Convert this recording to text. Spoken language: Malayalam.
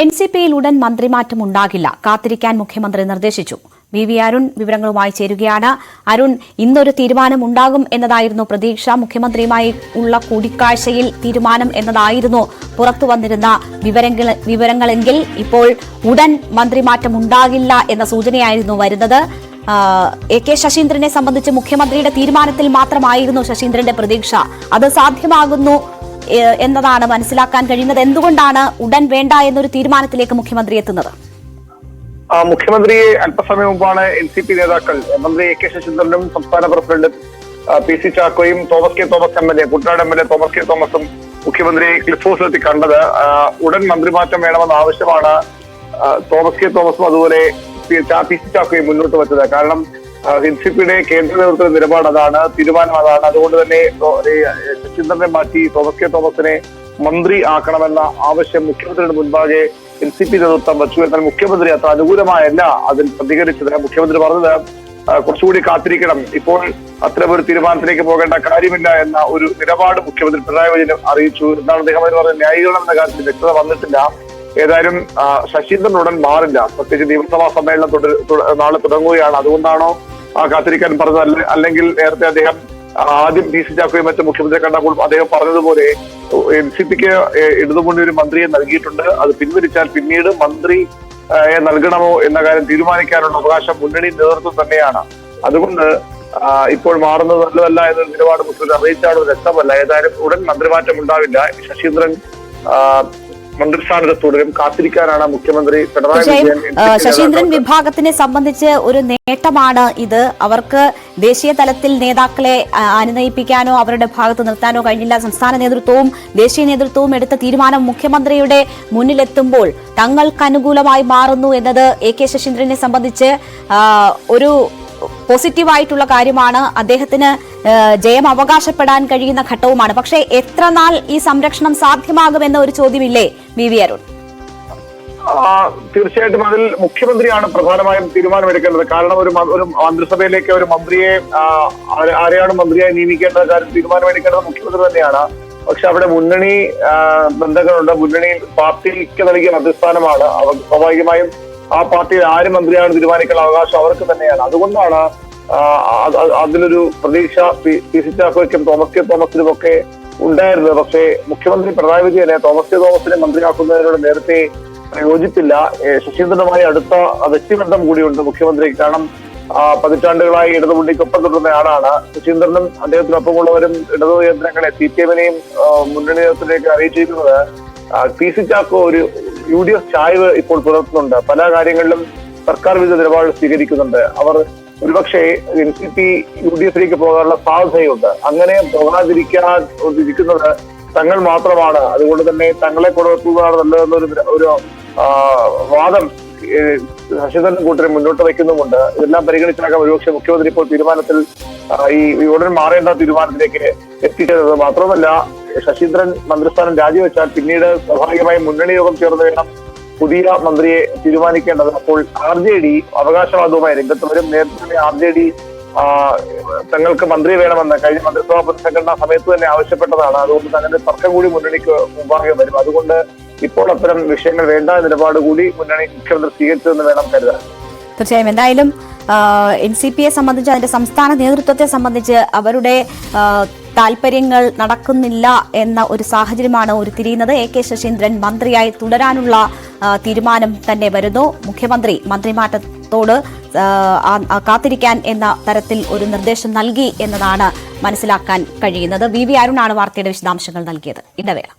എൻ സി പിയിൽ ഉടൻ മന്ത്രിമാറ്റം ഉണ്ടാകില്ല. കാത്തിരിക്കാൻ മുഖ്യമന്ത്രി നിർദ്ദേശിച്ചു. വി വി അരുൺ വിവരങ്ങളുമായി ചേരുകയാണ്. അരുൺ ഇന്നൊരു തീരുമാനം ഉണ്ടാകും എന്നതായിരുന്നു പ്രതീക്ഷ. മുഖ്യമന്ത്രിയുമായി ഉള്ള കൂടിക്കാഴ്ചയിൽ തീരുമാനം എന്നതായിരുന്നു പുറത്തു വന്നിരുന്ന വിവരങ്ങൾ വിവരങ്ങളെങ്കിൽ ഇപ്പോൾ ഉടൻ മന്ത്രിമാറ്റം ഉണ്ടാകില്ല എന്ന സൂചനയായിരുന്നു വരുന്നത്. എ കെ ശശീന്ദ്രനെ സംബന്ധിച്ച് മുഖ്യമന്ത്രിയുടെ തീരുമാനത്തിൽ മാത്രമായിരുന്നു ശശീന്ദ്രന്റെ പ്രതീക്ഷ. അത് സാധ്യമാകുന്നു എന്നതാണ് മനസ്സിലാക്കാൻ കഴിയുന്നത്. എന്തുകൊണ്ടാണ് ഉടൻ വേണ്ട എന്നൊരു തീരുമാനത്തിലേക്ക് മുഖ്യമന്ത്രി എത്തുന്നത്? മുഖ്യമന്ത്രിയെ അല്പസമയം മുമ്പാണ് എൻ സി പി നേതാക്കൾ മന്ത്രി എ കെ ശശീന്ദ്രനും സംസ്ഥാന president P C ചാക്കോയും Thomas K Thomas M L A Kuttanad M L A Thomas K തോമസും മുഖ്യമന്ത്രി ക്ലിഫ് ഹൗസിലെത്തി കണ്ടത്. ഉടൻ മന്ത്രിമാറ്റം വേണമെന്ന ആവശ്യമാണ് തോമസ് കെ തോമസും അതുപോലെ പി സി ചാക്കോയും മുന്നോട്ട് വെച്ചത്. കാരണം എൻ സി പിയുടെ കേന്ദ്ര നേതൃത്വ നിലപാട് അതാണ് തീരുമാനം അതാണ്. അതുകൊണ്ട് തന്നെ ശശീന്ദ്രനെ മാറ്റി തോമസ് കെ തോമസിനെ മന്ത്രി ആക്കണമെന്ന ആവശ്യം മുഖ്യമന്ത്രിയുടെ മുൻപാകെ എൻ സി പി നേതൃത്വം വച്ചു. എന്നാൽ മുഖ്യമന്ത്രി അത്ര അനുകൂലമായല്ല. അതിൽ പ്രതികരിച്ചത് മുഖ്യമന്ത്രി പറഞ്ഞത് കുറച്ചുകൂടി കാത്തിരിക്കണം. ഇപ്പോൾ അത്തരമൊരു തീരുമാനത്തിലേക്ക് പോകേണ്ട കാര്യമില്ല എന്ന ഒരു നിലപാട് മുഖ്യമന്ത്രി പിണറായി വിജയൻ അറിയിച്ചു എന്നാണ് അദ്ദേഹം അതിന് പറഞ്ഞ ന്യായീകരണം എന്ന കാര്യത്തിൽ വ്യക്തത വന്നിട്ടില്ല. ഏതായാലും ശശീന്ദ്രൻ ഉടൻ മാറില്ല. പ്രത്യേകിച്ച് നിയമസഭാ സമ്മേളനം നാളെ തുടങ്ങുകയാണ്. അതുകൊണ്ടാണോ കാത്തിരിക്കാൻ പറഞ്ഞത് അല്ലെങ്കിൽ നേരത്തെ അദ്ദേഹം ആദ്യം ഡി സി ചാക്കോയും മറ്റും മുഖ്യമന്ത്രി കണ്ടപ്പോൾ അദ്ദേഹം പറഞ്ഞതുപോലെ എൻ സി പിക്ക് ഇടതുമുന്നണി ഒരു മന്ത്രിയെ നൽകിയിട്ടുണ്ട്. അത് പിൻവലിച്ചാൽ പിന്നീട് മന്ത്രി നൽകണമോ എന്ന കാര്യം തീരുമാനിക്കാനുള്ള അവകാശം മുന്നണി നേതൃത്വം തന്നെയാണ്. അതുകൊണ്ട് ഇപ്പോൾ മാറുന്നത് നല്ലതല്ല എന്നൊരു നിലപാട് മുഖ്യമന്ത്രി അറിയിച്ചാണ്? വ്യക്തമല്ല. ഏതായാലും ഉടൻ മന്ത്രിമാറ്റം ഉണ്ടാവില്ല. ശശീന്ദ്രൻ മന്ത്രിസ്ഥാനത്ത് തുടരും കാത്തിരിക്കാനാണ് മുഖ്യമന്ത്രി പിണറായി വിജയൻ ശശീന്ദ്രൻ വിഭാഗത്തിനെ സംബന്ധിച്ച് ഒരു നേട്ടമാണ് ഇത്. അവർക്ക് ദേശീയ തലത്തിൽ നേതാക്കളെ അനുനയിപ്പിക്കാനോ അവരുടെ ഭാഗത്ത് നിർത്താനോ കഴിഞ്ഞില്ല. സംസ്ഥാന നേതൃത്വവും ദേശീയ നേതൃത്വവും എടുത്ത തീരുമാനം മുഖ്യമന്ത്രിയുടെ മുന്നിലെത്തുമ്പോൾ തങ്ങൾക്ക് അനുകൂലമായി മാറുന്നു എന്നത് എ കെ ശശീന്ദ്രനെ സംബന്ധിച്ച് ഒരു പോസിറ്റീവായിട്ടുള്ള കാര്യമാണ്. അദ്ദേഹത്തിന് ജയം അവകാശപ്പെടാൻ കഴിയുന്ന ഘട്ടവുമാണ്. പക്ഷേ എത്ര നാൾ ഈ സംരക്ഷണം സാധ്യമാകുമെന്ന ഒരു ചോദ്യമില്ലേ വി വി അരുൺ? തീർച്ചയായിട്ടും അതിൽ മുഖ്യമന്ത്രിയാണ് പ്രധാനമായും തീരുമാനമെടുക്കേണ്ടത്. കാരണം ഒരു ഒരു മന്ത്രിസഭയിലേക്ക് ഒരു മന്ത്രിയെ ആരെയാണ് മന്ത്രിയായി നിയമിക്കേണ്ട കാര്യം തീരുമാനമെടുക്കേണ്ടത് മുഖ്യമന്ത്രി തന്നെയാണ്. പക്ഷെ അവിടെ മുന്നണി ബന്ധങ്ങളുണ്ട്. മുന്നണി പാർട്ടിക്ക് നൽകിയ മധ്യസ്ഥാനമാണ്. സ്വാഭാവികമായും ആ പാർട്ടിയിൽ ആര് മന്ത്രിയാണ് തീരുമാനിക്കാനുള്ള അവകാശം അവർക്ക് തന്നെയാണ്. അതുകൊണ്ടാണ് അതിലൊരു പ്രതീക്ഷ പി സി ചാക്കോയ്ക്കും തോമസ് കെ തോമസിനും ഒക്കെ ഉണ്ടായിരുന്നത്. പക്ഷേ മുഖ്യമന്ത്രി പിണറായി വിജയനെ തോമസ് കെ തോമസിനെ മന്ത്രിയാക്കുന്നതിനോട് നേരത്തെ യോജിപ്പില്ല. ശശീന്ദ്രനുമായി അടുത്ത വ്യക്തിബന്ധം കൂടിയുണ്ട് മുഖ്യമന്ത്രി കാരണം പതിറ്റാണ്ടുകളായി ഇടതുമുന്നണിക്കൊപ്പം തുടരുന്ന ആളാണ്. ശശീന്ദ്രനും അദ്ദേഹത്തിനൊപ്പമുള്ളവരും ഇടതു കേന്ദ്രങ്ങളെ സി പി എമ്മിനെയും മുന്നണി നേതൃത്വത്തിലേക്ക് അറിയിച്ചിരിക്കുന്നത് പി സി ചാക്കോ ഒരു യു ഡി എഫ് ചായ്വ് ഇപ്പോൾ പുലർത്തുന്നുണ്ട്. പല കാര്യങ്ങളിലും സർക്കാർ വിരുദ്ധ നിലപാട് സ്വീകരിക്കുന്നുണ്ട്. അവർ ഒരുപക്ഷെ N C P U D എഫിലേക്ക് പോകാനുള്ള സാധ്യതയുണ്ട്. അങ്ങനെ പോകാതിരിക്കാതിരിക്കുന്നത് തങ്ങൾ മാത്രമാണ്. അതുകൊണ്ട് തന്നെ തങ്ങളെ കൊടുക്കുന്നതാണ് നല്ലതെന്നൊരു ഒരു വാദം ശശിധരൻ കൂട്ടരെ മുന്നോട്ട് വയ്ക്കുന്നുമുണ്ട്. ഇതെല്ലാം പരിഗണിച്ചാകാം ഒരുപക്ഷെ മുഖ്യമന്ത്രി ഇപ്പോൾ തീരുമാനത്തിൽ ഈ ഉടൻ മാറേണ്ട തീരുമാനത്തിലേക്ക് എത്തിച്ചത് മാത്രമല്ല ശശീന്ദ്രൻ മന്ത്രിസ്ഥാനം രാജിവെച്ചാൽ പിന്നീട് സ്വാഭാവികമായി മുന്നണി യോഗം ചേർന്ന് വേണം പുതിയ മന്ത്രിയെ തീരുമാനിക്കേണ്ടത്. അപ്പോൾ ആർ ജെ ഡി അവകാശവാദവുമായി രംഗത്ത് വരും. നേരത്തെ ആർ ജെ ഡി തങ്ങൾക്ക് മന്ത്രി വേണമെന്ന് കഴിഞ്ഞ മന്ത്രിസഭാ പുനഃസംഘടനാ സമയത്ത് തന്നെ ആവശ്യപ്പെട്ടതാണ്. അതുകൊണ്ട് തന്നെ തർക്കം കൂടി മുന്നണിക്ക് മുമ്പാകെ വരും. അതുകൊണ്ട് ഇപ്പോൾ അത്തരം വിഷയങ്ങൾ വേണ്ട നിലപാട് കൂടി മുന്നണി മുഖ്യമന്ത്രി സ്വീകരിച്ചതെന്ന് വേണം കരുതാൻ. തീർച്ചയായും. എന്തായാലും എൻ സി പിയെ സംബന്ധിച്ച് അതിന്റെ സംസ്ഥാന നേതൃത്വത്തെ സംബന്ധിച്ച് അവരുടെ താല്പര്യങ്ങൾ നടക്കുന്നില്ല എന്ന ഒരു സാഹചര്യമാണ് ഉരുത്തിരിയുന്നത്. എ കെ ശശീന്ദ്രൻ മന്ത്രിയായി തുടരാനുള്ള തീരുമാനം തന്നെ വരുന്നു. മുഖ്യമന്ത്രി മന്ത്രിമാറ്റത്തോട് കാത്തിരിക്കാൻ എന്ന തരത്തിൽ ഒരു നിർദ്ദേശം നൽകി എന്നതാണ് മനസ്സിലാക്കാൻ കഴിയുന്നത്. വി വി അരുണാണ് വാർത്തയുടെ വിശദാംശങ്ങൾ നൽകിയത്. ഇടവേള.